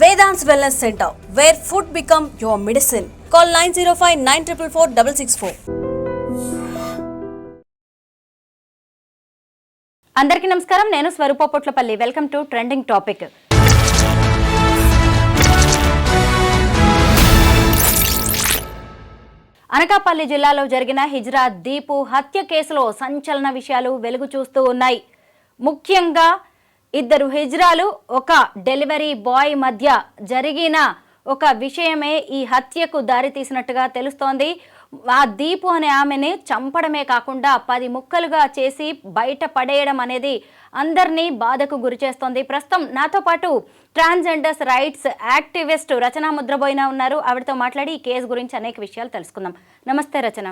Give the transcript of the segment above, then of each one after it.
Vedant wellness centre where food become your medicine call nine zero five nine triple four double six four అందరికీ నమస్కారం. నేను Swaroopa Potlapalli. Welcome to trending topic Anakapalli జిల్లాలో జరిగిన హిజ్రా దీపు హత్య కేసులో సంచలన విషయాలు వెలుగు చూస్తూ ఉన్నాయి. ముఖ్యంగా ఇద్దరు హిజ్రాలు ఒక డెలివరీ బాయ్ మధ్య జరిగిన ఒక విషయమే ఈ హత్యకు దారితీసినట్టుగా తెలుస్తోంది. ఆ దీపు అనే ఆమెని చంపడమే కాకుండా పది ముక్కలుగా చేసి బయట పడేయడం అనేది అందరినీ బాధకు గురిచేస్తోంది ప్రస్తుతం నాతో పాటు transgenders rights activist Rachana Mudraboina ఉన్నారు. ఆవిడతో మాట్లాడి ఈ కేసు గురించి అనేక విషయాలు తెలుసుకుందాం. నమస్తే రచన.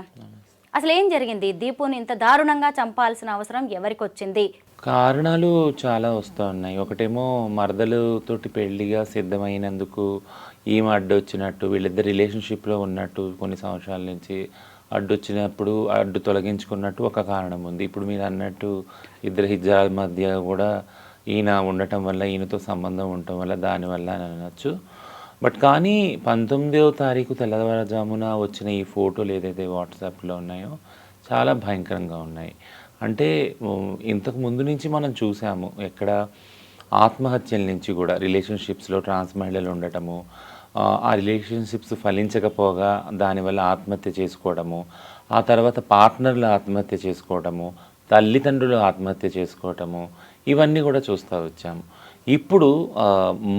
అసలు ఏం జరిగింది? దీపుని ఇంత దారుణంగా చంపాల్సిన అవసరం ఎవరికి వచ్చింది కారణాలు చాలా వస్తూ ఉన్నాయి. ఒకటేమో మరదలతోటి పెళ్ళిగా సిద్ధమైనందుకు ఈమె అడ్డొచ్చినట్టు వీళ్ళిద్దరు రిలేషన్షిప్లో ఉన్నట్టు కొన్ని సంవత్సరాల నుంచి అడ్డొచ్చినప్పుడు అడ్డు తొలగించుకున్నట్టు ఒక కారణం ఉంది. ఇప్పుడు మీరు అన్నట్టు ఇద్దరు హిజ్రాల మధ్య కూడా ఈయన ఉండటం వల్ల ఈయనతో సంబంధం ఉండటం వల్ల దానివల్ల అని అనొచ్చు. బట్ కానీ పంతొమ్మిదవ తారీఖు తెల్లవారుజామున వచ్చిన ఈ ఫోటోలు ఏదైతే వాట్సాప్లో ఉన్నాయో చాలా భయంకరంగా ఉన్నాయి. అంటే ఇంతకు ముందు నుంచి మనం చూసాము ఎక్కడ ఆత్మహత్యల నుంచి కూడా రిలేషన్షిప్స్లో ట్రాన్స్ మహిళలు ఉండటము ఆ, రిలేషన్షిప్స్ ఫలించకపోగా దానివల్ల ఆత్మహత్య చేసుకోవడము ఆ తర్వాత పార్ట్నర్లు ఆత్మహత్య చేసుకోవడము తల్లిదండ్రులు ఆత్మహత్య చేసుకోవటము ఇవన్నీ కూడా చూస్తూ వచ్చాము. ఇప్పుడు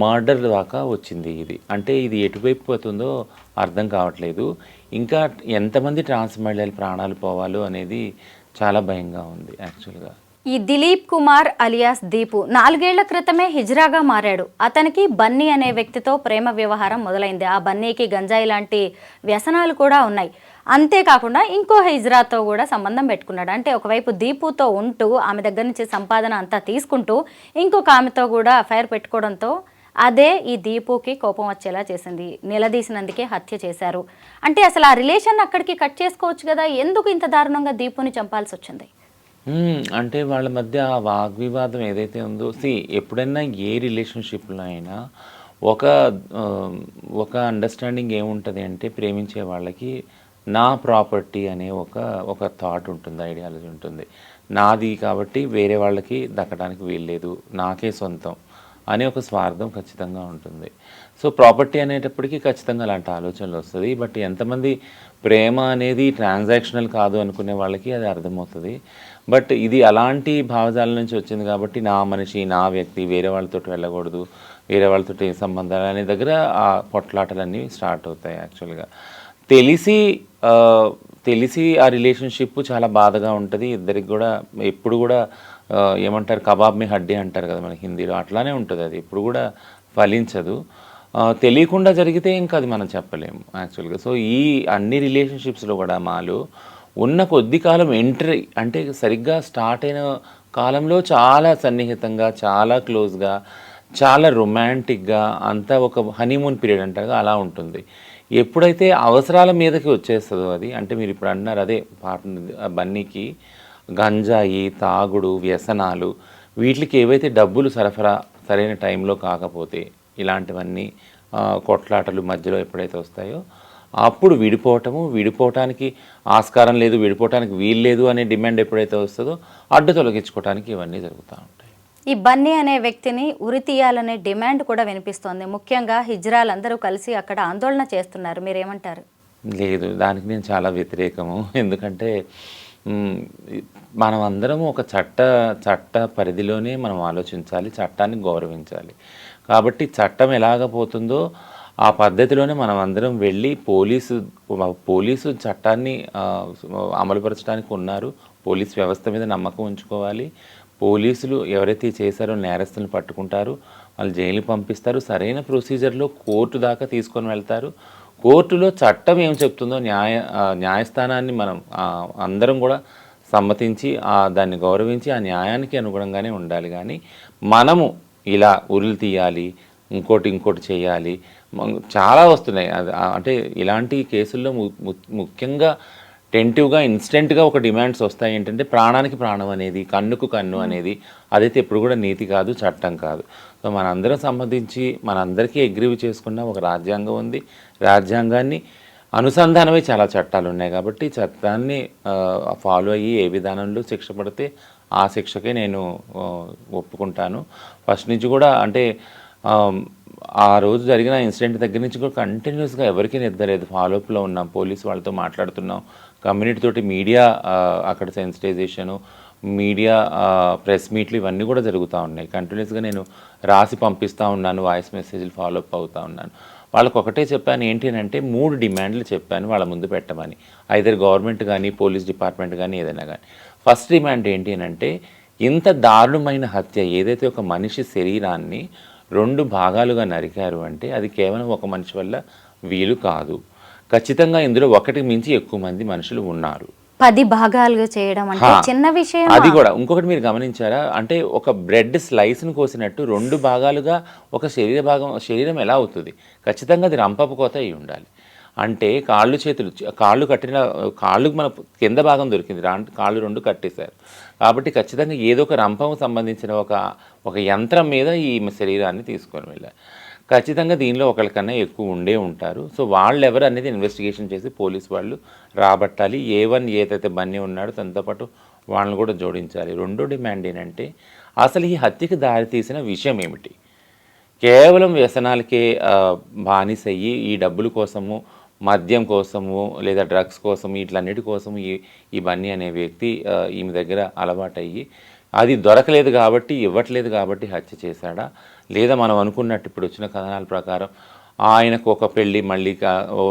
మర్డర్ దాకా వచ్చింది ఇది. అంటే ఇది ఎటువైపు పోతుందో అర్థం కావట్లేదు. ఇంకా ఎంతమంది ట్రాన్స్ మహిళలు ప్రాణాలు పోవాలో అనేది చాలా భయంగా ఉంది యాక్చువల్గా ఈ దిలీప్ కుమార్ అలియాస్ దీపు నాలుగేళ్ళ క్రితమే హిజ్రాగా మారాడు. అతనికి బన్నీ అనే వ్యక్తితో ప్రేమ వ్యవహారం మొదలైంది. ఆ బన్నీకి గంజాయి లాంటి వ్యసనాలు కూడా ఉన్నాయి. అంతేకాకుండా ఇంకో హిజ్రాతో కూడా సంబంధం పెట్టుకున్నాడు. అంటే ఒకవైపు దీపుతో ఉంటూ ఆమె దగ్గర నుంచి సంపాదన అంతా తీసుకుంటూ ఇంకొక ఆమెతో కూడా అఫైర్ పెట్టుకోవడంతో అదే ఈ దీపుకి కోపం వచ్చేలా చేసింది. నిలదీసినందుకే హత్య చేశారు. అంటే అసలు ఆ రిలేషన్ అక్కడికి కట్ చేసుకోవచ్చు కదా? ఎందుకు ఇంత దారుణంగా దీపుని చంపాల్సి వచ్చింది? అంటే వాళ్ళ మధ్య ఆ వాగ్వివాదం ఏదైతే ఉందో సి ఎప్పుడైనా ఏ రిలేషన్షిప్లో అయినా ఒక ఒక అండర్స్టాండింగ్ ఏముంటుంది అంటే ప్రేమించే వాళ్ళకి నా ప్రాపర్టీ అనే ఒక ఒక థాట్ ఉంటుంది ఐడియాలజీ ఉంటుంది. నాది కాబట్టి వేరే వాళ్ళకి దక్కడానికి వీల్లేదు. నాకే సొంతం. అనే ఒక స్వార్థం ఖచ్చితంగా ఉంటుంది. సో ప్రాపర్టీ అనేటప్పటికీ ఖచ్చితంగా అలాంటి ఆలోచనలు వస్తుంది. బట్ ఎంతమంది ప్రేమ అనేది ట్రాన్సాక్షనల్ కాదు అనుకునే వాళ్ళకి అది అర్థమవుతుంది. బట్ ఇది అలాంటి భావజాల నుంచి వచ్చింది కాబట్టి నా మనిషి నా వ్యక్తి వేరే వాళ్ళతో వెళ్ళకూడదు వేరే వాళ్ళతో సంబంధాలు అనే దగ్గర ఆ పొట్లాటలన్నీ స్టార్ట్ అవుతాయి యాక్చువల్గా. తెలిసి తెలిసి ఆ రిలేషన్షిప్ చాలా బాధగా ఉంటుంది. ఇద్దరికి కూడా ఎప్పుడు కూడా ఏమంటారు? కబాబ్ మీ హడ్డీ అంటారు కదా మన హిందీలో. అట్లానే ఉంటుంది అది. ఇప్పుడు కూడా ఫలించదు. తెలియకుండా జరిగితే ఇంకా అది మనం చెప్పలేము యాక్చువల్గా సో ఈ అన్ని రిలేషన్షిప్స్లో కూడా మాలు ఉన్న కొద్ది కాలం ఎంట్రీ అంటే సరిగ్గా స్టార్ట్ అయిన కాలంలో చాలా సన్నిహితంగా చాలా క్లోజ్గా చాలా రొమాంటిక్గా అంతా ఒక హనీమూన్ పీరియడ్ అంటారు అలా ఉంటుంది. ఎప్పుడైతే అవసరాల మీదకి వచ్చేస్తుందో అది అంటే మీరు ఇప్పుడు అన్నారు అదే పార్ట్నర్ బన్నీకి గంజాయి తాగుడు వ్యసనాలు వీటికి ఏవైతే డబ్బులు సరఫరా సరైన టైంలో కాకపోతే ఇలాంటివన్నీ కొట్లాటలు మధ్యలో ఎప్పుడైతే వస్తాయో అప్పుడు విడిపోవటము విడిపోవటానికి ఆస్కారం లేదు విడిపోవటానికి వీలు లేదు అనే డిమాండ్ ఎప్పుడైతే వస్తుందో అడ్డు తొలగించుకోవటానికి ఇవన్నీ జరుగుతూ ఉంటాయి. ఈ బన్నీ అనే వ్యక్తిని ఉరి తీయాలనే డిమాండ్ కూడా వినిపిస్తోంది. ముఖ్యంగా హిజ్రాలందరూ కలిసి అక్కడ ఆందోళన చేస్తున్నారు. మీరేమంటారు? లేదు దానికి నేను చాలా వ్యతిరేకము. ఎందుకంటే మనం అందరం ఒక చట్ట చట్ట పరిధిలోనే మనం ఆలోచించాలి చట్టాన్ని గౌరవించాలి. కాబట్టి చట్టం ఎలాగ పోతుందో ఆ పద్ధతిలోనే మనం అందరం వెళ్ళి పోలీసు పోలీసు చట్టాన్ని అమలుపరచడానికి ఉన్నారు. పోలీస్ వ్యవస్థ మీద నమ్మకం ఉంచుకోవాలి. పోలీసులు ఎవరైతే చేశారో నేరస్తులను పట్టుకుంటారు. వాళ్ళు జైలు పంపిస్తారు. సరైన ప్రొసీజర్లో కోర్టు దాకా తీసుకొని వెళ్తారు. కోర్టులో చట్టం ఏం చెప్తుందో న్యాయ న్యాయస్థానాన్ని మనం అందరం కూడా సమ్మతించి దాన్ని గౌరవించి ఆ న్యాయానికి అనుగుణంగానే ఉండాలి. కానీ మనము ఇలా ఉరులు తీయాలి ఇంకోటి ఇంకోటి చేయాలి చాలా వస్తున్నాయి. అది అంటే ఇలాంటి కేసుల్లో ము- ము- ముఖ్యంగా టెంటివ్గా ఇన్స్టెంట్గా ఒక డిమాండ్స్ వస్తాయి. ఏంటంటే ప్రాణానికి ప్రాణం అనేది కన్నుకు కన్ను అనేది అదైతే ఎప్పుడు కూడా నీతి కాదు చట్టం కాదు. సో మనందరం సంబంధించి మనందరికీ అగ్రివ్ చేసుకున్న ఒక రాజ్యాంగం ఉంది. రాజ్యాంగాన్ని అనుసంధానమై చాలా చట్టాలు ఉన్నాయి కాబట్టి చట్టాన్ని ఫాలో అయ్యి ఏ విధానంలో శిక్ష పడితే ఆ శిక్షకే నేను ఒప్పుకుంటాను. ఫస్ట్ నుంచి కూడా అంటే ఆ, ఆ రోజు జరిగిన ఇన్సిడెంట్ దగ్గర నుంచి కూడా కంటిన్యూస్గా ఎవరికీ నిద్రలేదు ఫాలోఅప్లో ఉన్నాం పోలీస్ వాళ్ళతో మాట్లాడుతున్నాం. కమ్యూనిటీ తోటి మీడియా అక్కడ సెన్సిటైజేషను మీడియా ప్రెస్ మీట్లు ఇవన్నీ కూడా జరుగుతూ ఉన్నాయి. కంటిన్యూస్గా నేను రాసి పంపిస్తూ ఉన్నాను వాయిస్ మెసేజ్లు ఫాలోఅప్ అవుతూ ఉన్నాను. వాళ్ళకి ఒకటే చెప్పాను ఏంటి అని అంటే మూడు డిమాండ్లు చెప్పాను వాళ్ళ ముందు పెట్టమని. ఐదర్ గవర్నమెంట్ కానీ పోలీస్ డిపార్ట్మెంట్ కానీ ఏదైనా కానీ ఫస్ట్ డిమాండ్ ఏంటి అని అంటే ఇంత దారుణమైన హత్య ఏదైతే ఒక మనిషి శరీరాన్ని రెండు భాగాలుగా నరికారు అంటే అది కేవలం ఒక మనిషి వల్ల వీలు కాదు. ఖచ్చితంగా ఇందులో ఒకటి మించి ఎక్కువ మంది మనుషులు ఉన్నారు. పది భాగాలుగా చేయడం అంటే. చిన్న విషయం అది కూడా. ఇంకొకటి మీరు గమనించారా? అంటే ఒక బ్రెడ్ స్లైస్ని కోసినట్టు రెండు భాగాలుగా ఒక శరీర భాగం శరీరం ఎలా అవుతుంది? ఖచ్చితంగా అది రంపపు కోత అయి ఉండాలి. అంటే కాళ్ళు చేతులు కాళ్ళు కట్టిన కాళ్ళు మన కింద భాగం దొరికింది. కాళ్ళు రెండు కట్టేశారు. కాబట్టి ఖచ్చితంగా ఏదో ఒక రంపం సంబంధించిన ఒక ఒక యంత్రం మీద ఈ శరీరాన్ని తీసుకొని వెళ్ళారు ఖచ్చితంగా దీనిలో ఒకరికన్నా ఎక్కువ ఉండే ఉంటారు. సో వాళ్ళు ఎవరు అనేది ఇన్వెస్టిగేషన్ చేసి పోలీస్ వాళ్ళు రాబట్టాలి. ఏ వన్ ఏదైతే బన్నీ ఉన్నాడో తనతో పాటు వాళ్ళని కూడా జోడించాలి. రెండో డిమాండ్ ఏంటంటే అసలు ఈ హత్యకి దారితీసిన విషయం ఏమిటి? కేవలం వ్యసనాలకే బానిసయ్యి ఈ డబ్బుల కోసము మద్యం కోసము లేదా డ్రగ్స్ కోసము వీటిలన్నిటి కోసము ఈ ఈ బన్నీ అనే వ్యక్తి ఈమె దగ్గర అలవాటయ్యి అది దొరకలేదు కాబట్టి ఇవ్వట్లేదు కాబట్టి హత్య చేశాడా? లేదా మనం అనుకున్నట్టు ఇప్పుడు వచ్చిన కథనాల ప్రకారం ఆయనకు ఒక పెళ్ళి మళ్ళీ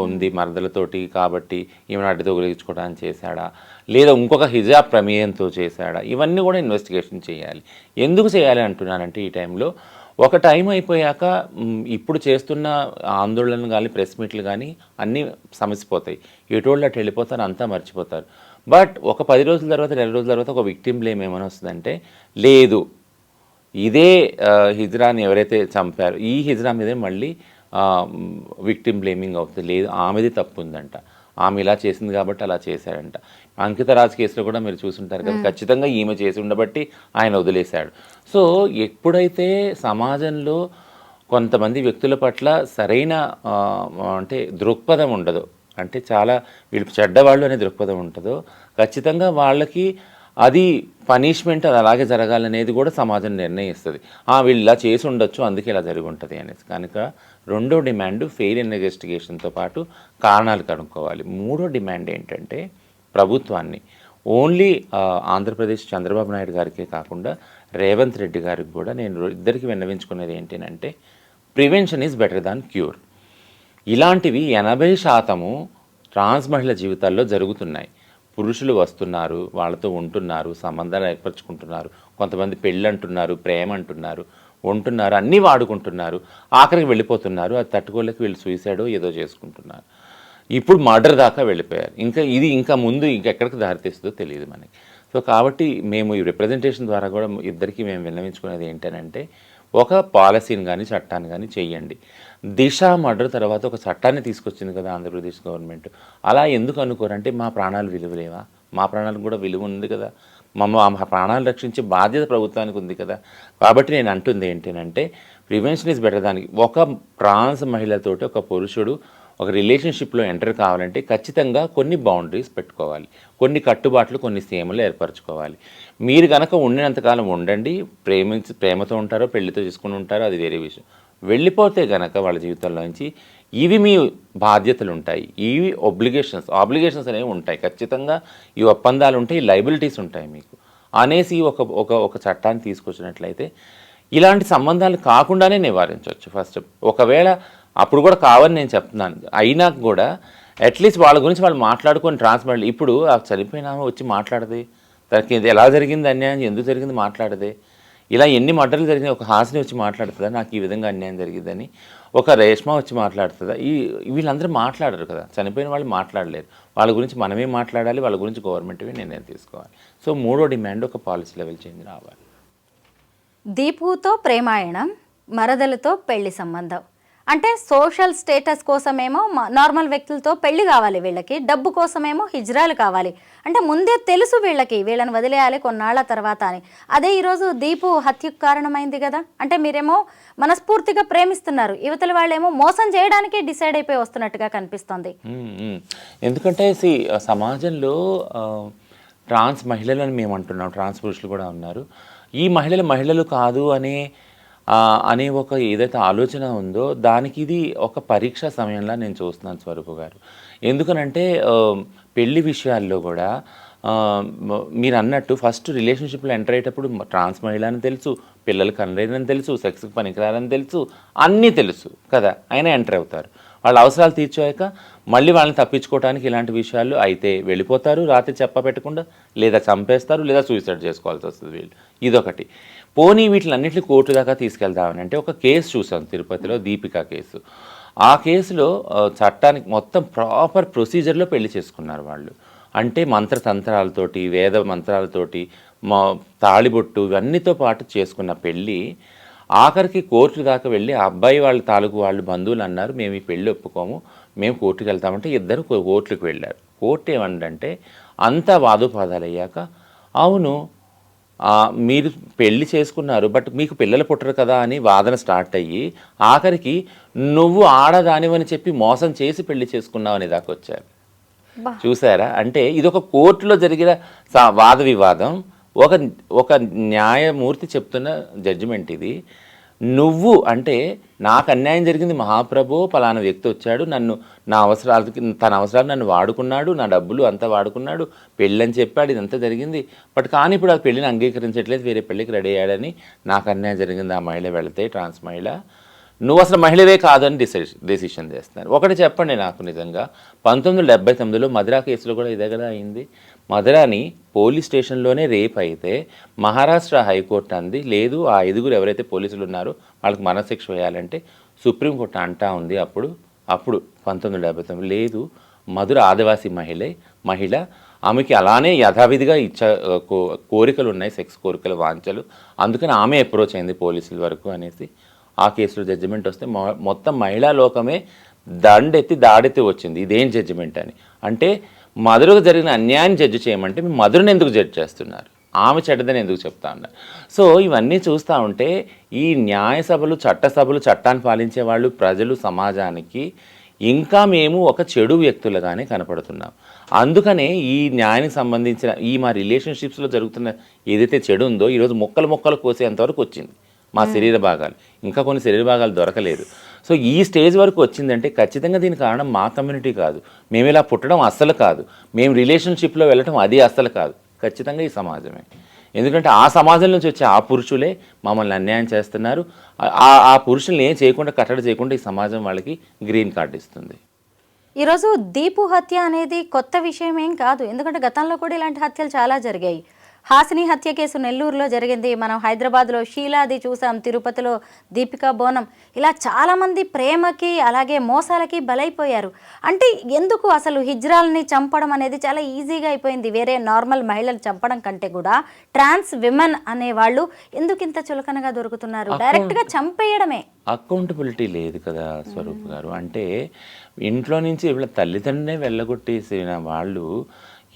ఉంది మరదలతోటి కాబట్టి ఈమెను అడ్డు తొలగించుకోవడానికి చేశాడా? లేదా ఇంకొక హిజాబ్ ప్రమేయంతో చేశాడా? ఇవన్నీ కూడా ఇన్వెస్టిగేషన్ చేయాలి. ఎందుకు చేయాలి అంటున్నానంటే ఈ టైంలో ఒక టైం అయిపోయాక ఇప్పుడు చేస్తున్న ఆందోళనలు కానీ ప్రెస్ మీట్లు కానీ అన్నీ సమసిపోతాయి. ఎటోళ్ళు అటు వెళ్ళిపోతారు అంతా మర్చిపోతారు. బట్ ఒక పది రోజుల తర్వాత నెల రోజుల తర్వాత ఒక విక్టిమ్ బ్లేమ్ ఏమైనా వస్తుందంటే లేదు ఇదే హిజ్రాని ఎవరైతే చంపారో ఈ హిజ్రా మీదే మళ్ళీ విక్టిమ్ బ్లేమింగ్ అవుతుంది. లేదు ఆమెది తప్పు ఉందంట ఆమె ఇలా చేసింది కాబట్టి అలా చేశాడంట. అంకిత రాజ్ కేసులో కూడా మీరు చూసుంటారు కదా ఖచ్చితంగా ఈమె చేసి ఉండబట్టి ఆయన వదిలేశాడు. సో ఎప్పుడైతే సమాజంలో కొంతమంది వ్యక్తుల పట్ల సరైన అంటే దృక్పథం ఉండదు అంటే చాలా వీళ్ళు చెడ్డవాళ్ళు అనే దృక్పథం ఉంటుందో ఖచ్చితంగా వాళ్ళకి అది పనిష్మెంట్ అది అలాగే జరగాలనేది కూడా సమాజం నిర్ణయిస్తుంది. ఆ వీళ్ళు ఇలా చేసి ఉండొచ్చు అందుకే ఇలా జరిగి ఉంటుంది అనేసి. కనుక రెండో డిమాండ్ ఫెయిల్ ఇన్వెస్టిగేషన్తో పాటు కారణాలు కనుక్కోవాలి. మూడో డిమాండ్ ఏంటంటే ప్రభుత్వాన్ని. ఓన్లీ ఆంధ్రప్రదేశ్ చంద్రబాబు నాయుడు గారికే కాకుండా రేవంత్ రెడ్డి గారికి కూడా నేను ఇద్దరికి విన్నవించుకునేది ఏంటంటే prevention is better than cure. ఇలాంటివి ఎనభై శాతము ట్రాన్స్ మహిళ జీవితాల్లో జరుగుతున్నాయి. పురుషులు వస్తున్నారు వాళ్ళతో ఉంటున్నారు సంబంధాలు ఏర్పరచుకుంటున్నారు కొంతమంది పెళ్ళి అంటున్నారు ప్రేమ అంటున్నారు ఉంటున్నారు అన్నీ వాడుకుంటున్నారు ఆఖరికి వెళ్ళిపోతున్నారు అది తట్టుకోలేక వీళ్ళు సూసైడో ఏదో చేసుకుంటున్నారు. ఇప్పుడు మర్డర్ దాకా వెళ్ళిపోయారు. ఇంకా ఇది ఇంకా ముందు ఇంకెక్కడికి దారితీస్తుందో తెలియదు మనకి. సో కాబట్టి మేము ఈ రిప్రజెంటేషన్ ద్వారా కూడా ఇద్దరికి మేము విన్నవించుకునేది ఏంటంటే ఒక పాలసీని కానీ చట్టాన్ని కానీ చెయ్యండి. దిశ మర్డర్ తర్వాత ఒక చట్టాన్ని తీసుకొచ్చింది కదా ఆంధ్రప్రదేశ్ గవర్నమెంట్. అలా ఎందుకు అనుకోరంటే మా ప్రాణాలు విలువలేవా? మా ప్రాణాలకు కూడా విలువ ఉంది కదా. మమ్మ మా ప్రాణాలు రక్షించే బాధ్యత ప్రభుత్వానికి ఉంది కదా. కాబట్టి నేను అంటుంది ఏంటంటే ప్రివెన్షన్ ఇస్ బెటర్ దానికి. ఒక ట్రాన్స్ మహిళతోటి ఒక పురుషుడు ఒక రిలేషన్షిప్లో ఎంటర్ కావాలంటే ఖచ్చితంగా కొన్ని బౌండరీస్ పెట్టుకోవాలి. కొన్ని కట్టుబాట్లు కొన్ని సీమలు ఏర్పరచుకోవాలి. మీరు కనుక ఉండినంతకాలం ఉండండి. ప్రేమించి ప్రేమతో ఉంటారో పెళ్ళితో చేసుకుని ఉంటారో అది వేరే విషయం. వెళ్ళిపోతే గనక వాళ్ళ జీవితంలో నుంచి ఇవి మీ బాధ్యతలు ఉంటాయి. ఇవి ఒబ్లిగేషన్స్ ఆబ్లిగేషన్స్ అనేవి ఉంటాయి. ఖచ్చితంగా ఈ ఒప్పందాలు ఉంటాయి. లైబిలిటీస్ ఉంటాయి మీకు. అనేసి ఒక ఒక ఒక చట్టాన్ని తీసుకొచ్చినట్లయితే ఇలాంటి సంబంధాలు కాకుండానే నివారించవచ్చు. ఫస్ట్ ఒకవేళ అప్పుడు కూడా కావని నేను చెప్తున్నాను. అయినా కూడా అట్లీస్ట్ వాళ్ళ గురించి వాళ్ళు మాట్లాడుకొని ట్రాన్స్పరెంట్ ఇప్పుడు ఆ చనిపోయిన ఆమె వచ్చి మాట్లాడదే. తనకి ఇది ఎలా జరిగింది అన్యాయం ఎందుకు జరిగింది మాట్లాడదే. ఇలా ఎన్ని మర్డర్లు జరిగినాయి ఒక హాసిని వచ్చి మాట్లాడుతుందా నాకు ఈ విధంగా అన్యాయం జరిగిందని. ఒక రేష్మ వచ్చి మాట్లాడుతుందా. ఈ వీళ్ళందరూ మాట్లాడరు కదా. చనిపోయిన వాళ్ళు మాట్లాడలేరు. వాళ్ళ గురించి మనమే మాట్లాడాలి వాళ్ళ గురించి గవర్నమెంట్వి నిర్ణయం తీసుకోవాలి. సో మూడో డిమాండ్ ఒక పాలసీ లెవెల్ చేంజ్ రావాలి. దీపుతో ప్రేమాయణం మరదలతో పెళ్ళి సంబంధం. అంటే సోషల్ స్టేటస్ కోసమేమో నార్మల్ వ్యక్తులతో పెళ్ళి కావాలి వీళ్ళకి డబ్బు కోసమేమో హిజ్రాలు కావాలి. అంటే ముందే తెలుసు వీళ్ళకి వీళ్ళని వదిలేయాలి కొన్నాళ్ళ తర్వాత అని. అదే ఈరోజు దీపు హత్యకు కారణమైంది కదా? అంటే మీరేమో మనస్ఫూర్తిగా ప్రేమిస్తున్నారు. యువతల వాళ్ళేమో మోసం చేయడానికి డిసైడ్ అయిపోయి వస్తున్నట్టుగా కనిపిస్తుంది. ఎందుకంటే సమాజంలో ట్రాన్స్ మహిళలు అని మేము అంటున్నాం ట్రాన్స్ పురుషులు కూడా ఉన్నారు. ఈ మహిళలు మహిళలు కాదు అనే అనే ఒక ఏదైతే ఆలోచన ఉందో దానికి ఇది ఒక పరీక్ష సమయంలో నేను చూస్తున్నాను స్వరూపు గారు. ఎందుకనంటే పెళ్ళి విషయాల్లో కూడా మీరు అన్నట్టు ఫస్ట్ రిలేషన్షిప్లో ఎంటర్ అయ్యేటప్పుడు ట్రాన్స్ మహిళ అని తెలుసు పిల్లలు కనలేదని తెలుసు సెక్స్కి పనికిరారని తెలుసు అన్నీ తెలుసు కదా అయినా ఎంటర్ అవుతారు. వాళ్ళ అవసరాలు తీర్చాక మళ్ళీ వాళ్ళని తప్పించుకోవడానికి ఇలాంటి విషయాలు అయితే వెళ్ళిపోతారు రాత్రి చెప్ప పెట్టకుండా లేదా చంపేస్తారు లేదా సూసైడ్ చేసుకోవాల్సి వస్తుంది వీళ్ళు. ఇదొకటి. పోనీ వీటిలన్నింటినీ కోర్టు దాకా తీసుకెళ్దామని అంటే ఒక కేసు చూసాం తిరుపతిలో దీపిక కేసు. ఆ కేసులో చట్టానికి మొత్తం ప్రాపర్ ప్రొసీజర్లో పెళ్ళి చేసుకున్నారు వాళ్ళు. అంటే మంత్రతంత్రాలతోటి వేద మంత్రాలతోటి మా తాళిబొట్టు ఇవన్నీతో పాటు చేసుకున్న పెళ్ళి ఆఖరికి కోర్టు దాకా వెళ్ళి ఆ అబ్బాయి వాళ్ళ తాలూకు వాళ్ళు బంధువులు అన్నారు మేము ఈ పెళ్ళి ఒప్పుకోము మేము కోర్టుకు వెళ్తామంటే ఇద్దరు కోర్టుకు వెళ్ళారు. కోర్టు ఏమంటే అంతా వాదోపాదాలు అయ్యాక అవును మీరు పెళ్ళి చేసుకున్నారు బట్ మీకు పిల్లలు పుట్టరు కదా అని వాదన స్టార్ట్ అయ్యి ఆఖరికి నువ్వు ఆడదానివని చెప్పి మోసం చేసి పెళ్ళి చేసుకున్నావు అనే దాకా వచ్చారు. చూసారా? అంటే ఇది ఒక కోర్టులో జరిగిన వాద వివాదం. ఒక ఒక న్యాయమూర్తి చెప్తున్న జడ్జిమెంట్ ఇది. నువ్వు అంటే నాకు అన్యాయం జరిగింది మహాప్రభు పలానా వ్యక్తి వచ్చాడు నన్ను నా అవసరాలకి తన అవసరాలు నన్ను వాడుకున్నాడు నా డబ్బులు అంతా వాడుకున్నాడు పెళ్ళి అని చెప్పాడు ఇదంతా జరిగింది. బట్ కానీ ఇప్పుడు ఆ పెళ్ళిని అంగీకరించట్లేదు వేరే పెళ్ళికి రెడీ అయ్యాడని. నాకు అన్యాయం జరిగింది ఆ మహిళ వెళితే ట్రాన్స్ మహిళ. నువ్వు అసలు మహిళవే కాదని డిసైడ్ డెసిషన్ చేస్తున్నారు. ఒకటి చెప్పండి నాకు నిజంగా. పంతొమ్మిది వందల డెబ్బై తొమ్మిదిలో మద్రా కేసులో కూడా ఇదే కదా అయింది. మధురాని పోలీస్ స్టేషన్లోనే రేప్ అయితే మహారాష్ట్ర హైకోర్టు అంది లేదు ఆ ఐదుగురు ఎవరైతే పోలీసులు ఉన్నారో వాళ్ళకి మరణశిక్ష వేయాలంటే సుప్రీంకోర్టు అంటా ఉంది అప్పుడు. అప్పుడు పంతొమ్మిది వందల డెబ్బై తొమ్మిది లేదు మధుర ఆదివాసీ మహిళే మహిళ ఆమెకి అలానే యథావిధిగా ఇచ్చ కో- కోరికలు ఉన్నాయి సెక్స్ కోరికలు వాంఛలు. అందుకని ఆమె అప్రోచ్ అయింది పోలీసుల వరకు అనేసి. ఆ కేసులో జడ్జిమెంట్ వస్తే మొత్తం మహిళా లోకమే దండెత్తి దాడెత్తి వచ్చింది. ఇదేం జడ్జిమెంట్ అని. అంటే మధురకు జరిగిన అన్యాయాన్ని జడ్జి చేయమంటే మీ మధురని ఎందుకు జడ్జి చేస్తున్నారు? ఆమె చెడ్డదని ఎందుకు చెప్తా ఉన్నారు? సో ఇవన్నీ చూస్తూ ఉంటే ఈ న్యాయ సభలు చట్ట సభలు చట్టాన్ని పాలించే వాళ్ళు ప్రజలు సమాజానికి ఇంకా మేము ఒక చెడు వ్యక్తులుగానే కనపడుతున్నాం. అందుకనే ఈ న్యాయానికి సంబంధించిన ఈ మా రిలేషన్షిప్స్లో జరుగుతున్న ఏదైతే చెడు ఉందో ఈరోజు మొక్కలు మొక్కలు కోసేంతవరకు వచ్చింది మా శరీర భాగాలు. ఇంకా కొన్ని శరీర భాగాలు దొరకలేదు. సో ఈ స్టేజ్ వరకు వచ్చిందంటే ఖచ్చితంగా దీని కారణం మా కమ్యూనిటీ కాదు. మేము ఇలా పుట్టడం అస్సలు కాదు. మేము రిలేషన్షిప్లో వెళ్ళటం అది అస్సలు కాదు. ఖచ్చితంగా ఈ సమాజమే. ఎందుకంటే ఆ సమాజం నుంచి వచ్చే ఆ పురుషులే మమ్మల్ని అన్యాయం చేస్తున్నారు. ఆ ఆ పురుషుల్ని ఏం చేయకుండా కట్టడి చేయకుండా ఈ సమాజం వాళ్ళకి గ్రీన్ కార్డు ఇస్తుంది. ఈరోజు దీపు హత్య అనేది కొత్త విషయం ఏం కాదు. ఎందుకంటే గతంలో కూడా ఇలాంటి హత్యలు చాలా జరిగాయి. హాసిని హత్య కేసు నెల్లూరులో జరిగింది. మనం హైదరాబాద్లో షీలాది చూసాం తిరుపతిలో దీపికా బోనం. ఇలా చాలామంది ప్రేమకి అలాగే మోసాలకి బలైపోయారు. అంటే ఎందుకు అసలు హిజ్రాల్ని చంపడం అనేది చాలా ఈజీగా అయిపోయింది. వేరే నార్మల్ మహిళలు చంపడం కంటే కూడా ట్రాన్స్ విమెన్ అనేవాళ్ళు ఎందుకు ఇంత చులకనగా దొరుకుతున్నారు? డైరెక్ట్గా చంపేయడమే. అకౌంటబిలిటీ లేదు కదా స్వరూప్ గారు. అంటే ఇంట్లో నుంచి వీళ్ళ తల్లిదండ్రులనే వెళ్ళగొట్టేసిన వాళ్ళు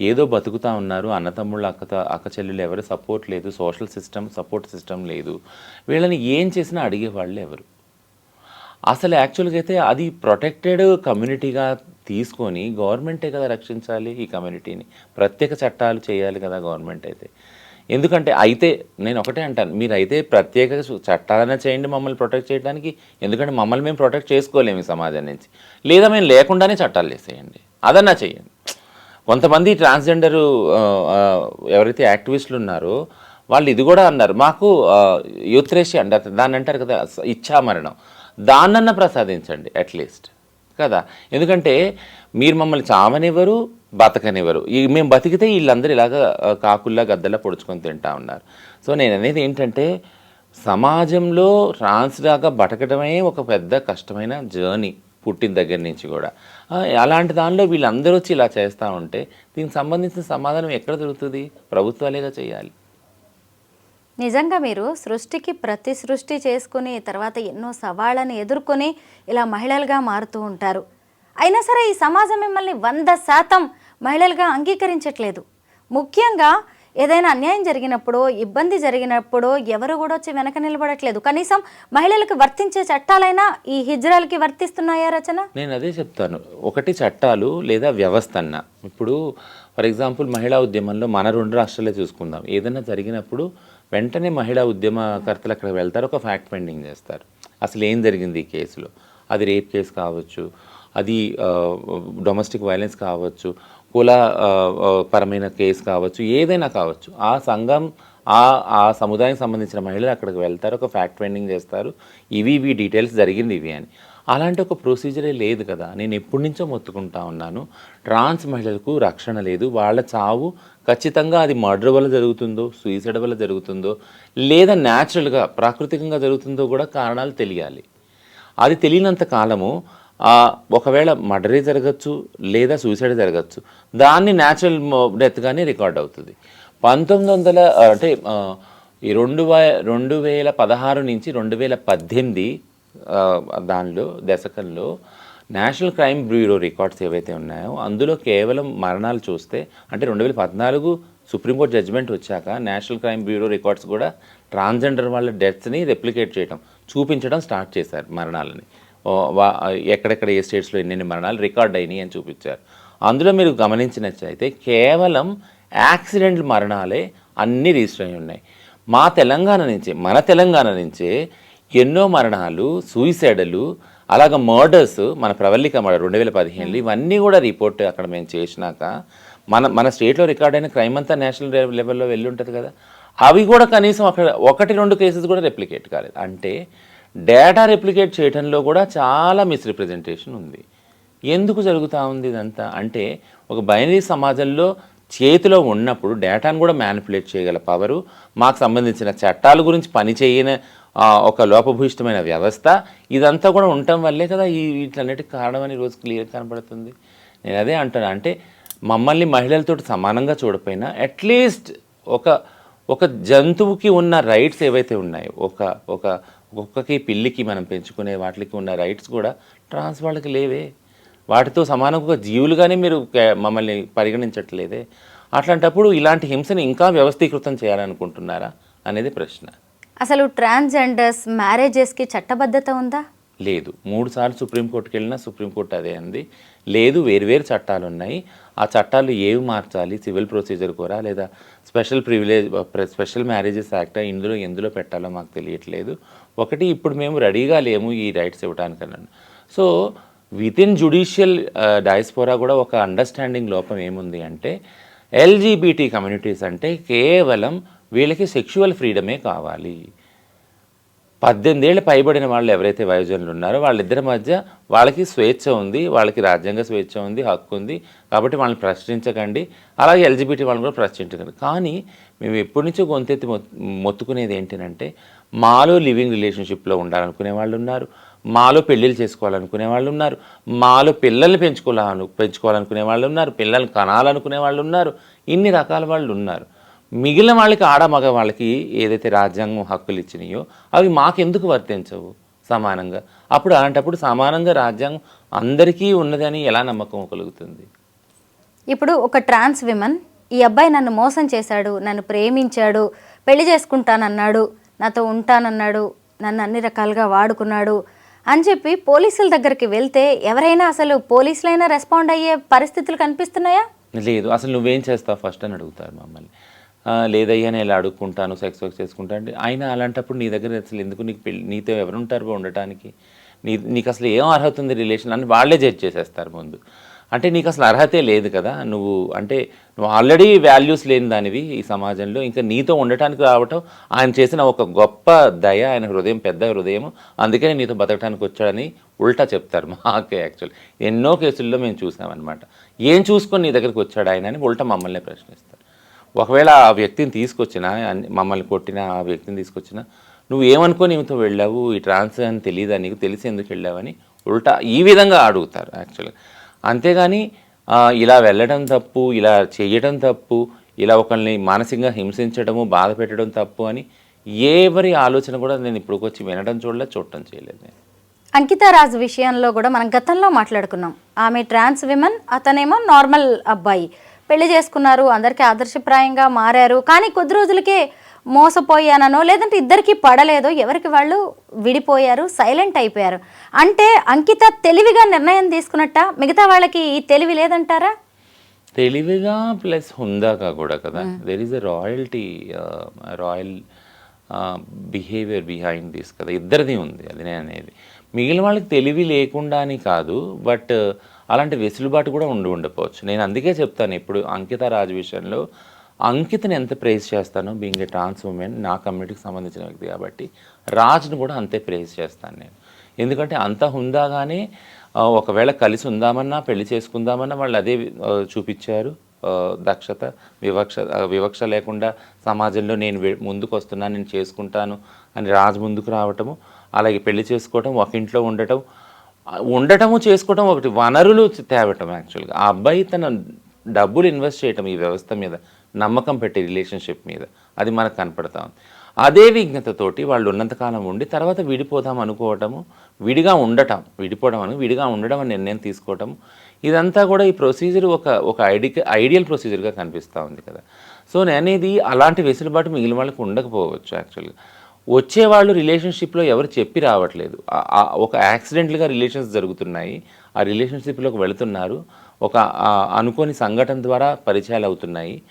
ఏదో బతుకుతా ఉన్నారు అన్నతమ్ముళ్ళు అక్క అక్క చెల్లెలు ఎవరు సపోర్ట్ లేదు సోషల్ సిస్టమ్ సపోర్ట్ సిస్టమ్ లేదు. వీళ్ళని ఏం చేసినా అడిగే వాళ్ళు ఎవరు? అసలు యాక్చువల్గా అయితే అది ప్రొటెక్టెడ్ కమ్యూనిటీగా తీసుకొని గవర్నమెంటే కదా రక్షించాలి ఈ కమ్యూనిటీని. ప్రత్యేక చట్టాలు చేయాలి కదా గవర్నమెంట్ అయితే. ఎందుకంటే అయితే నేను ఒకటే అంటాను మీరు అయితే ప్రత్యేక చట్టాలనే చేయండి మమ్మల్ని ప్రొటెక్ట్ చేయడానికి ఎందుకంటే మమ్మల్ని మేము ప్రొటెక్ట్ చేసుకోలేము ఈ సమాజం నుంచి. లేదా మేము లేకుండానే చట్టాలు చేసేయండి. అదన్నా చేయండి. కొంతమంది ట్రాన్స్జెండర్ ఎవరైతే యాక్టివిస్టులు ఉన్నారో వాళ్ళు ఇది కూడా అన్నారు. మాకు యూత్రేషి అంటారు దాన్ని అంటారు కదా ఇచ్చామరణం. ఇచ్ఛా మరణం ప్రసాదించండి అట్లీస్ట్ కదా? ఎందుకంటే మీరు మమ్మల్ని చావనివ్వరు బతకనివ్వరు. ఈ మేము బతికితే వీళ్ళందరూ ఇలాగ కాకుల్లా గద్దలా పొడుచుకొని తింటా ఉన్నారు. సో నేను అనేది ఏంటంటే సమాజంలో ట్రాన్స్ లాగా బతకడమే ఒక పెద్ద కష్టమైన జర్నీ. పుట్టిన దగ్గర నుంచి కూడా. అలాంటి దానిలో వీళ్ళందరూ వచ్చి ఇలా చేస్తూ ఉంటే దీనికి సంబంధించిన సమాధానం ఎక్కడ దొరుకుతుంది? ప్రభుత్వాలేగా చేయాలి. నిజంగా మీరు సృష్టికి ప్రతి సృష్టి చేసుకుని తర్వాత ఎన్నో సవాళ్ళని ఎదుర్కొని ఇలా మహిళలుగా మారుతూ ఉంటారు. అయినా సరే ఈ సమాజం మిమ్మల్ని వంద శాతం మహిళలుగా అంగీకరించట్లేదు. ముఖ్యంగా ఏదైనా అన్యాయం జరిగినప్పుడు ఇబ్బంది జరిగినప్పుడు ఎవరు కూడా వచ్చి వెనక నిలబడట్లేదు. కనీసం మహిళలకు వర్తించే చట్టాలైనా ఈ హిజ్రాలకి వర్తిస్తున్నాయా రచన? నేను అదే చెప్తాను. ఒకటి చట్టాలు లేదా వ్యవస్థ అన్న ఇప్పుడు ఫర్ ఎగ్జాంపుల్ మహిళా ఉద్యమంలో మన రెండు రాష్ట్రాలే చూసుకుందాం. ఏదైనా జరిగినప్పుడు వెంటనే మహిళా ఉద్యమకర్తలు అక్కడ వెళ్తారు ఒక ఫ్యాక్ట్ ఫైండింగ్ చేస్తారు. అసలు ఏం జరిగింది ఈ కేసులో? అది రేప్ కేసు కావచ్చు అది డొమెస్టిక్ వైలెన్స్ కావచ్చు కుల పరమైన కేసు కావచ్చు ఏదైనా కావచ్చు ఆ సంఘం ఆ ఆ సముదాయం సంబంధించిన మహిళలు అక్కడికి వెళ్తారు ఒక ఫ్యాక్ట్ ఫైండింగ్ చేస్తారు ఇవి ఇవి డీటెయిల్స్ జరిగింది ఇవి అని. అలాంటి ఒక ప్రొసీజరే లేదు కదా. నేను ఎప్పటి నుంచో మొత్తుకుంటా ఉన్నాను. ట్రాన్స్ మహిళలకు రక్షణ లేదు. వాళ్ళ చావు ఖచ్చితంగా అది మర్డర్ వల్ల జరుగుతుందో సూసైడ్ వల్ల జరుగుతుందో లేదా న్యాచురల్గా ప్రాకృతికంగా జరుగుతుందో కూడా కారణాలు తెలియాలి. అది తెలియనంత కాలము ఒకవేళ మర్డరే జరగచ్చు లేదా సూసైడ్ జరగచ్చు దాన్ని న్యాచురల్ డెత్గానే రికార్డ్ అవుతుంది. పంతొమ్మిది వందల అంటే ఈ రెండు వే రెండు వేల పదహారు నుంచి రెండు వేల పద్దెనిమిది దానిలో దశకంలో నేషనల్ క్రైమ్ బ్యూరో రికార్డ్స్ ఏవైతే ఉన్నాయో అందులో కేవలం మరణాలు చూస్తే అంటే రెండు వేల పద్నాలుగు సుప్రీంకోర్టు జడ్జిమెంట్ వచ్చాక నేషనల్ క్రైమ్ బ్యూరో రికార్డ్స్ కూడా ట్రాన్స్జెండర్ వాళ్ళ డెత్స్ని రెప్లికేట్ చేయడం చూపించడం స్టార్ట్ చేశారు మరణాలని. ఎక్కడెక్కడ ఏ స్టేట్స్లో ఎన్నెన్ని మరణాలు రికార్డ్ అయినాయి అని చూపించారు. అందులో మీరు గమనించినట్లయితే కేవలం యాక్సిడెంట్ మరణాలే అన్నీ రిజిస్టర్ అయి ఉన్నాయి. మా తెలంగాణ నుంచే మన తెలంగాణ నుంచే ఎన్నో మరణాలు సూయిసైడలు అలాగ మర్డర్స్ మన ప్రవల్లిక మర్డర్ రెండు వేల పదిహేనులో ఇవన్నీ కూడా రిపోర్ట్ అక్కడ మేము చేసినాక మన మన స్టేట్లో రికార్డ్ అయిన క్రైమ్ అంతా నేషనల్ లెవెల్లో వెళ్ళి ఉంటుంది కదా. అవి కూడా కనీసం అక్కడ ఒకటి రెండు కేసెస్ కూడా రెప్లికేట్ కాలేదు. అంటే డేటా రెప్లికేట్ చేయడంలో కూడా చాలా మిస్రిప్రజెంటేషన్ ఉంది. ఎందుకు జరుగుతూ ఉంది ఇదంతా? అంటే ఒక బైనరీ సమాజంలో చేతిలో ఉన్నప్పుడు డేటాను కూడా మ్యానిపులేట్ చేయగల పవరు మాకు సంబంధించిన చట్టాల గురించి పని చేయని ఒక లోపభూయిష్టమైన వ్యవస్థ ఇదంతా కూడా ఉండటం వల్లే కదా ఈ వీటన్నిటికి కారణం అని రోజు క్లియర్ కనబడుతుంది. నేను అదే అంటాను అంటే మమ్మల్ని మహిళలతో సమానంగా చూడపోయినా అట్లీస్ట్ ఒక ఒక జంతువుకి ఉన్న రైట్స్ ఏవైతే ఉన్నాయో ఒక ఒక కుక్కకి పిల్లికి మనం పెంచుకునే వాటికి ఉన్న రైట్స్ కూడా ట్రాన్స్ వాళ్ళకి లేవే. వాటితో సమానంగా జీవులుగానే మీరు మమ్మల్ని పరిగణించట్లేదే. అట్లాంటప్పుడు ఇలాంటి హింసని ఇంకా వ్యవస్థీకృతం చేయాలనుకుంటున్నారా అనేది ప్రశ్న. అసలు ట్రాన్స్జెండర్స్ మ్యారేజెస్కి చట్టబద్ధత ఉందా? లేదు. మూడు సార్లు సుప్రీంకోర్టుకి వెళ్ళినా సుప్రీంకోర్టు అదే అంది. లేదు వేరువేరు చట్టాలు ఉన్నాయి ఆ చట్టాలు ఏవి మార్చాలి? సివిల్ ప్రొసీజర్ కూడా లేదా special privilege special marriages act? ఇందులో ఎందులో పెట్టాలో మాకు తెలియట్లేదు. ఒకటి ఇప్పుడు మేము రెడీగా లేము ఈ rights ఇవ్వడానికన్నాను so with in judicial diaspora కూడా ఒక అండర్స్టాండింగ్ లోపం ఏముంది అంటే ఎల్జీబీటీ కమ్యూనిటీస్ అంటే కేవలం వీళ్ళకి సెక్షువల్ ఫ్రీడమే కావాలి. పద్దెనిమిది ఏళ్ళు పైబడిన వాళ్ళు ఎవరైతే వయోజనులు ఉన్నారో వాళ్ళిద్దరి మధ్య వాళ్ళకి స్వేచ్ఛ ఉంది వాళ్ళకి రాజ్యాంగ స్వేచ్ఛ ఉంది హక్కు ఉంది కాబట్టి వాళ్ళని ప్రశ్నించకండి. అలాగే ఎల్జిబిటీ వాళ్ళని కూడా ప్రశ్నించకండి. కానీ మేము ఎప్పటి నుంచో గొంతెత్తి మొత్తుకునేది ఏంటంటే మాలో లివింగ్ రిలేషన్షిప్లో ఉండాలనుకునే వాళ్ళు ఉన్నారు. మాలో పెళ్ళిళ్ళు చేసుకోవాలనుకునే వాళ్ళు ఉన్నారు. మాలో పిల్లల్ని పెంచుకోవాలను పెంచుకోవాలనుకునే వాళ్ళు ఉన్నారు. పిల్లల్ని కనాలనుకునే వాళ్ళు ఉన్నారు. ఇన్ని రకాల వాళ్ళు ఉన్నారు. మిగిలిన వాళ్ళకి ఆడ మగ వాళ్ళకి ఏదైతే రాజ్యాంగం హక్కులు ఇచ్చినాయో అవి మాకెందుకు వర్తించవు సమానంగా? అప్పుడు అలాంటప్పుడు సమానంగా రాజ్యాంగం అందరికీ ఉన్నదని ఎలా నమ్మకం కలుగుతుంది? ఇప్పుడు ఒక ట్రాన్స్ విమన్ ఈ అబ్బాయి నన్ను మోసం చేశాడు నన్ను ప్రేమించాడు పెళ్ళి చేసుకుంటానన్నాడు నాతో ఉంటానన్నాడు నన్ను అన్ని రకాలుగా వాడుకున్నాడు అని చెప్పి పోలీసుల దగ్గరికి వెళ్తే ఎవరైనా అసలు పోలీసులైనా రెస్పాండ్ అయ్యే పరిస్థితులు కనిపిస్తున్నాయా? లేదు అసలు నువ్వేం చేస్తావు ఫస్ట్ అని అడుగుతారు మమ్మల్ని. లేదయ్యా నేను ఇలా అడుక్కుంటాను సెక్స్ వర్క్ చేసుకుంటా అంటే ఆయన అలాంటప్పుడు నీ దగ్గర అసలు ఎందుకు నీకు పెళ్ళి నీతో ఎవరు ఉంటారు ఉండటానికి? నీ నీకు అసలు ఏం అర్హత ఉంది రిలేషన్ అని వాళ్ళే జడ్జ్ చేసేస్తారు ముందు. అంటే నీకు అసలు అర్హతే లేదు కదా. నువ్వు అంటే నువ్వు ఆల్రెడీ వాల్యూస్ లేని దానివి ఈ సమాజంలో. ఇంకా నీతో ఉండటానికి రావటం ఆయన చేసిన ఒక గొప్ప దయ ఆయన హృదయం పెద్ద హృదయం అందుకనే నీతో బతకడానికి వచ్చాడని ఉల్టా చెప్తారు మాకే యాక్చువల్ ఎన్నో కేసుల్లో మేము చూసామన్నమాట. ఏం చూసుకొని నీ దగ్గరికి వచ్చాడు ఆయన అని ఉల్టా మమ్మల్ని ప్రశ్నిస్తారు. ఒకవేళ ఆ వ్యక్తిని తీసుకొచ్చినా మమ్మల్ని కొట్టిన ఆ వ్యక్తిని తీసుకొచ్చినా నువ్వు ఏమనుకొని ఈమెతో వెళ్ళావు? ఈ ట్రాన్స్ అని తెలియదా నీకు తెలిసి ఎందుకు వెళ్ళావని ఉల్టా ఈ విధంగా అడుగుతారు యాక్చువల్గా అంతేగాని ఇలా వెళ్ళడం తప్పు ఇలా చేయడం తప్పు ఇలా ఒకరిని మానసికంగా హింసించడము బాధ పెట్టడం తప్పు అని ఎవరి ఆలోచన కూడా నేను ఇప్పుడు వచ్చి వినడం చూడలే చూడటం చేయలేదు నేను. అంకితా రాజు విషయంలో కూడా మనం గతంలో మాట్లాడుకున్నాం. ఆమె ట్రాన్స్ విమెన్ అతనేమో నార్మల్ అబ్బాయి. పెళ్ళి చేసుకున్నారు అందరికీ ఆదర్శప్రాయంగా మారారు. కానీ కొద్ది రోజులకే మోసపోయాననో లేదంటే ఇద్దరికి పడలేదో ఎవరికి వాళ్ళు విడిపోయారు సైలెంట్ అయిపోయారు. అంటే అంకిత తెలివిగా నిర్ణయం తీసుకున్నట్ట మిగతా వాళ్ళకి ఈ తెలివి లేదంటారా? తెలివిగా ప్లస్ హుందాగా కూడా కదా. There is a royalty royal behaviour behind this కదా. ఇద్దరిది ఉంది అది నేను అనేది. మిగిలిన వాళ్ళకి తెలివి లేకుండా అని కాదు బట్ అలాంటి వెసులుబాటు కూడా ఉండి ఉండకపోవచ్చు నేను అందుకే చెప్తాను ఇప్పుడు అంకిత రాజు విషయంలో అంకితని ఎంత ప్రేజ్ చేస్తానో బీయింగ్ ఏ ట్రాన్స్ ఉమెన్ నా కమ్యూనిటీకి సంబంధించిన వ్యక్తి కాబట్టి రాజ్ని కూడా అంతే ప్రేజ్ చేస్తాను నేను. ఎందుకంటే అంత హుందాగానే ఒకవేళ కలిసి ఉందామన్నా పెళ్ళి చేసుకుందామన్నా వాళ్ళు అదే చూపించారు. దక్షత వివక్ష వివక్ష లేకుండా సమాజంలో నేను ముందుకు వస్తున్నాను నేను చేసుకుంటాను అని రాజు ముందుకు రావటము అలాగే పెళ్ళి చేసుకోవటం ఒక ఇంట్లో ఉండటం ఉండటము చేసుకోవటం ఒకటి వనరులు తేవటం యాక్చువల్గా ఆ అబ్బాయి తన డబ్బులు ఇన్వెస్ట్ చేయటం ఈ వ్యవస్థ మీద నమ్మకం పెట్టే రిలేషన్షిప్ మీద. అది మనకు కనపడతా ఉంది. అదే విఘ్నతతోటి వాళ్ళు ఉన్నంతకాలం ఉండి తర్వాత విడిపోదాం అనుకోవటము విడిగా ఉండటం విడిపోవడం అని విడిగా ఉండడం అని నిర్ణయం తీసుకోవటం ఇదంతా కూడా ఈ ప్రొసీజర్ ఒక ఒక ఐడి ఐడియల్ ప్రొసీజర్గా కనిపిస్తూ ఉంది కదా. సో నేను అనేది అలాంటి వెసులుబాటు మిగిలిన వాళ్ళకి ఉండకపోవచ్చు యాక్చువల్గా వచ్చేవాళ్ళు రిలేషన్షిప్లో ఎవరు చెప్పి రావట్లేదు. ఒక యాక్సిడెంట్లుగా రిలేషన్స్ జరుగుతున్నాయి. ఆ రిలేషన్షిప్లోకి వెళుతున్నారు. ఒక అనుకోని సంఘటన ద్వారా పరిచయాలు అవుతున్నాయి.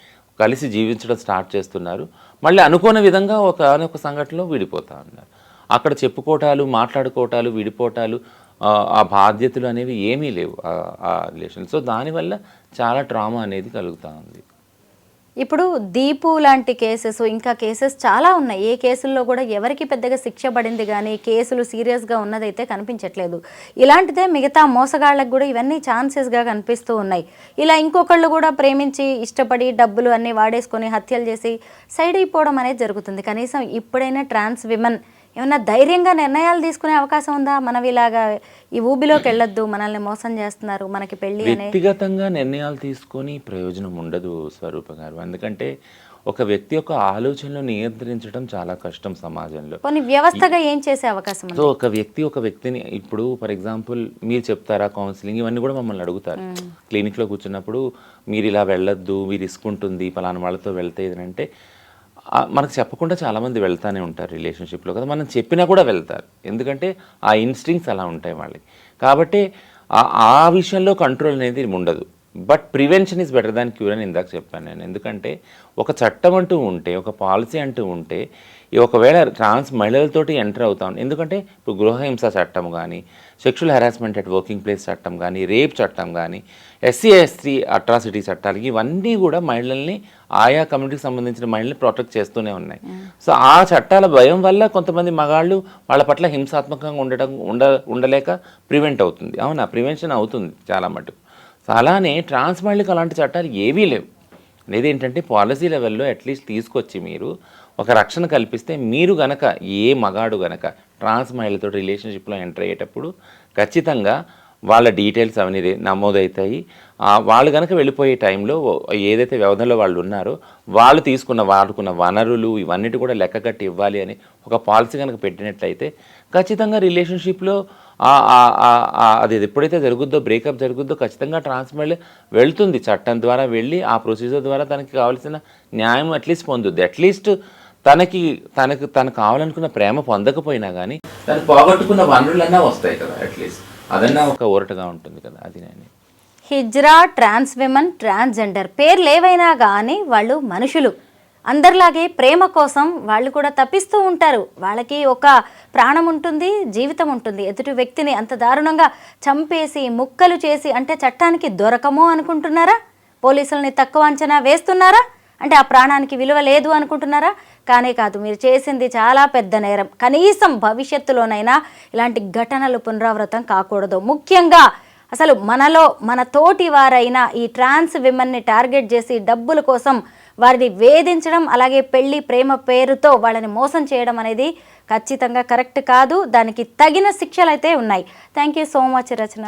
కలిసి జీవించడం స్టార్ట్ చేస్తున్నారు. మళ్ళీ అనుకోని విధంగా ఒక ఒక సంఘటనలో విడిపోతూ ఉన్నారు. అక్కడ చెప్పుకోవటాలు మాట్లాడుకోవటాలు విడిపోవటాలు ఆ, బాధ్యతలు అనేవి ఏమీ లేవు ఆ- ఆ రిలేషన్ సో దానివల్ల చాలా ట్రామా అనేది కలుగుతూ ఉంది. ఇప్పుడు దీపు లాంటి కేసెస్ ఇంకా కేసెస్ చాలా ఉన్నాయి. ఏ కేసుల్లో కూడా ఎవరికి పెద్దగా శిక్ష పడింది కానీ కేసులు సీరియస్గా ఉన్నదైతే కనిపించట్లేదు. ఇలాంటిదే మిగతా మోసగాళ్ళకు కూడా ఇవన్నీ ఛాన్సెస్గా కనిపిస్తూ ఉన్నాయి. ఇలా ఇంకొకళ్ళు కూడా ప్రేమించి ఇష్టపడి డబ్బులు అన్నీ వాడేసుకొని హత్యలు చేసి సైడ్ అయిపోవడం అనేది జరుగుతుంది. కనీసం ఇప్పుడైనా ట్రాన్స్ విమెన్ ఏమన్నా ధైర్యంగా నిర్ణయాలు తీసుకునే అవకాశం ఉందా? మనం ఇలాగా ఈ ఊబిలోకి వెళ్ళొద్దు మనల్ని మోసం చేస్తున్నారు మనకి పెళ్ళి అనే వ్యక్తిగతంగా నిర్ణయాలు తీసుకొని ప్రయోజనం ఉండదు స్వరూప గారు. ఎందుకంటే ఒక వ్యక్తి యొక్క ఆలోచనలు నియంత్రించడం చాలా కష్టం సమాజంలో. కొన్ని వ్యవస్థగా ఏం చేసే అవకాశం ఉంది? సో ఒక వ్యక్తి ఒక వ్యక్తిని ఇప్పుడు ఫర్ ఎగ్జాంపుల్ మీరు చెప్తారా కౌన్సిలింగ్? ఇవన్నీ కూడా మమ్మల్ని అడుగుతారు. క్లినిక్లో కూర్చున్నప్పుడు మీరు ఇలా వెళ్ళొద్దు మీరు రిస్క్ ఉంటుంది పలానా వాళ్ళతో వెళ్తే ఇదంటే ఆ, మనకు చెప్పకుండా చాలామంది వెళ్తానే ఉంటారు రిలేషన్షిప్లో కదా. మనం చెప్పినా కూడా వెళ్తారు. ఎందుకంటే ఆ ఇన్స్టింగ్స్ అలా ఉంటాయి వాళ్ళకి. కాబట్టి ఆ ఆ విషయంలో కంట్రోల్ అనేది ఉండదు but prevention is better than cure అని ఇందాక చెప్పాను నేను. ఎందుకంటే ఒక చట్టం అంటూ ఉంటే ఒక పాలసీ అంటూ ఉంటే ఈ ఒకవేళ ట్రాన్స్ మహిళలతోటి ఎంటర్ అవుతాం. ఎందుకంటే ఇప్పుడు గృహహింస చట్టం కానీ sexual harassment at working place చట్టం కానీ రేప్ చట్టం కానీ ఎస్సీ ఎస్టీ అట్రాసిటీ చట్టాలు ఇవన్నీ కూడా మహిళల్ని ఆయా కమ్యూనిటీకి సంబంధించిన మహిళల్ని ప్రొటెక్ట్ చేస్తూనే ఉన్నాయి. సో ఆ చట్టాల భయం వల్ల కొంతమంది మగాళ్ళు వాళ్ళ పట్ల హింసాత్మకంగా ఉండటం ఉండ ఉండలేక ప్రివెంట్ అవుతుంది. అవునా? ప్రివెన్షన్ అవుతుంది చాలా మటుకు. సో అలానే ట్రాన్స్ మహిళలకు అలాంటి చట్టాలు ఏవీ లేవు. అనేది ఏంటంటే పాలసీ లెవెల్లో అట్లీస్ట్ తీసుకొచ్చి మీరు ఒక రక్షణ కల్పిస్తే మీరు గనక ఏ మగాడు గనక ట్రాన్స్ మహిళతో రిలేషన్షిప్లో ఎంటర్ అయ్యేటప్పుడు ఖచ్చితంగా వాళ్ళ డీటెయిల్స్ అవన్నీ రే- నమోదవుతాయి వాళ్ళు కనుక వెళ్ళిపోయే టైంలో ఏదైతే వ్యవధిలో వాళ్ళు ఉన్నారో వాళ్ళు తీసుకున్న వాడుకున్న వనరులు ఇవన్నిటి కూడా లెక్క కట్టి ఇవ్వాలి అని ఒక పాలసీ కనుక పెట్టినట్లయితే ఖచ్చితంగా రిలేషన్షిప్లో అది ఎప్పుడైతే జరుగుద్దో బ్రేకప్ జరుగుద్దో ఖచ్చితంగా ట్రాన్స్ఫర్ వెళ్తుంది. చట్టం ద్వారా వెళ్ళి ఆ ప్రొసీజర్ ద్వారా తనకి కావాల్సిన న్యాయం అట్లీస్ట్ పొందుద్ది. అట్లీస్ట్ తనకి తనకు తనకు కావాలనుకున్న ప్రేమ పొందకపోయినా కానీ తను పోగొట్టుకున్న వనరులన్నా వస్తాయి కదా అట్లీస్ట్. అదన్నా ఒక ఊరటగా ఉంటుంది కదా అది నేను. హిజ్రా ట్రాన్స్ విమెన్ ట్రాన్స్జెండర్ పేర్లు ఏవైనా కానీ వాళ్ళు మనుషులు. అందరిలాగే ప్రేమ కోసం వాళ్ళు కూడా తప్పిస్తూ ఉంటారు. వాళ్ళకి ఒక ప్రాణం ఉంటుంది జీవితం ఉంటుంది. ఎదుటి వ్యక్తిని అంత దారుణంగా చంపేసి ముక్కలు చేసి అంటే చట్టానికి దొరకము అనుకుంటున్నారా? పోలీసుల్ని తక్కువ అంచనా వేస్తున్నారా? అంటే ఆ ప్రాణానికి విలువ లేదు అనుకుంటున్నారా? కానే కాదు మీరు చేసింది చాలా పెద్ద నేరం. కనీసం భవిష్యత్తులోనైనా ఇలాంటి ఘటనలు పునరావృతం కాకూడదు. ముఖ్యంగా అసలు మనలో మన తోటి వారైన ఈ ట్రాన్స్ విమెన్ని టార్గెట్ చేసి డబ్బుల కోసం వారిని వేధించడం అలాగే పెళ్ళి ప్రేమ పేరుతో వాళ్ళని మోసం చేయడం అనేది ఖచ్చితంగా కరెక్ట్ కాదు. దానికి తగిన శిక్షలు అయితే ఉన్నాయి. Thank you so much Rachana.